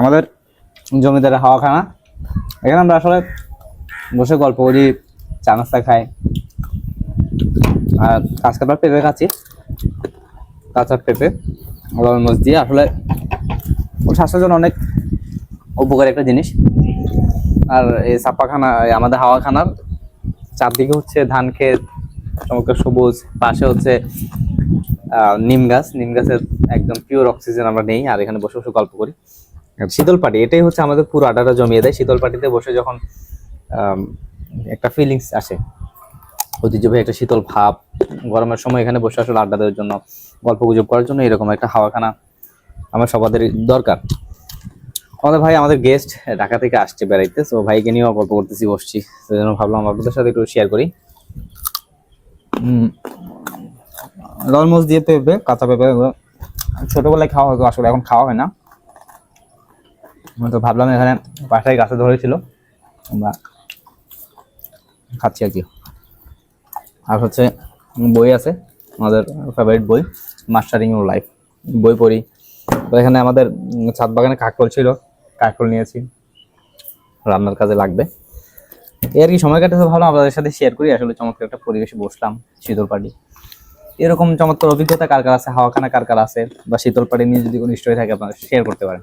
আমাদের জমিদারের হাওয়া খানা এখানে আমরা আসলে বসে গল্প করি, চা নাস্তা খাই। আর আজকে আমরা পেঁপে খাচ্ছি, কাঁচা পেঁপে মরিচ দিয়ে। আসলে স্বাস্থ্যের জন্য অনেক উপকারী একটা জিনিস। আর এই এই আমাদের হাওয়াখানার চারদিকে হচ্ছে ধান ক্ষেত চমৎকার সবুজ, পাশে হচ্ছে নিম গাছ। নিম গাছের একদম পিওর অক্সিজেন আমরা নেই, আর এখানে বসে বসে গল্প করি। শীতল পাটি এটাই হচ্ছে আমাদের পুরো আড্ডাটা জমিয়ে দেয়। শীতল পাটিতে বসে যখন একটা ফিলিংস আসে, ঐতিহ্যবাহী একটা শীতল ভাব, গরমের সময় এখানে বসে আসলে আড্ডা দেওয়ার জন্য, গল্প গুজব করার জন্য এরকম একটা হাওয়াখানা আমার সবাদেরই দরকার। আমাদের ভাই আমাদের গেস্ট ঢাকা থেকে আসছে বেড়াইতে, তো ভাইকে নিয়েও গল্প করতেছি, বসছি। সেজন্য ভাবলাম আপনাদের সাথে একটু শেয়ার করি। ললমস দিয়ে পেঁপে, কাঁচা পেঁপে ছোটবেলায় খাওয়া হতো, আসলে এখন খাওয়া হয় না। তো ভাবলাম এখানে পাশায় গাছে ধরেছিল। আমরা খাচ্ছি আর কি। আর হচ্ছে বই আছে, আমাদের ফেভারিট বই মাস্টারিং ইউর লাইফ বই পড়ি। তো এখানে আমাদের ছাদ বাগানে কাকরোল ছিল, কাকরোল নিয়েছি। রান্নার কাজে লাগবে। এই আর কি সময় কাটাতে ভালো, আপনাদের সাথে শেয়ার করি। আসলে চমৎকার একটা পরিবেশে বসলাম, শীতল পাটি এরকম চমৎকার অভিজ্ঞতা কার কার আছে? হাওয়াখানা কার কার আছে? বা শীতল পাটি নিয়ে যদি কোনো স্টোরি থাকে, আপনারা শেয়ার করতে পারেন।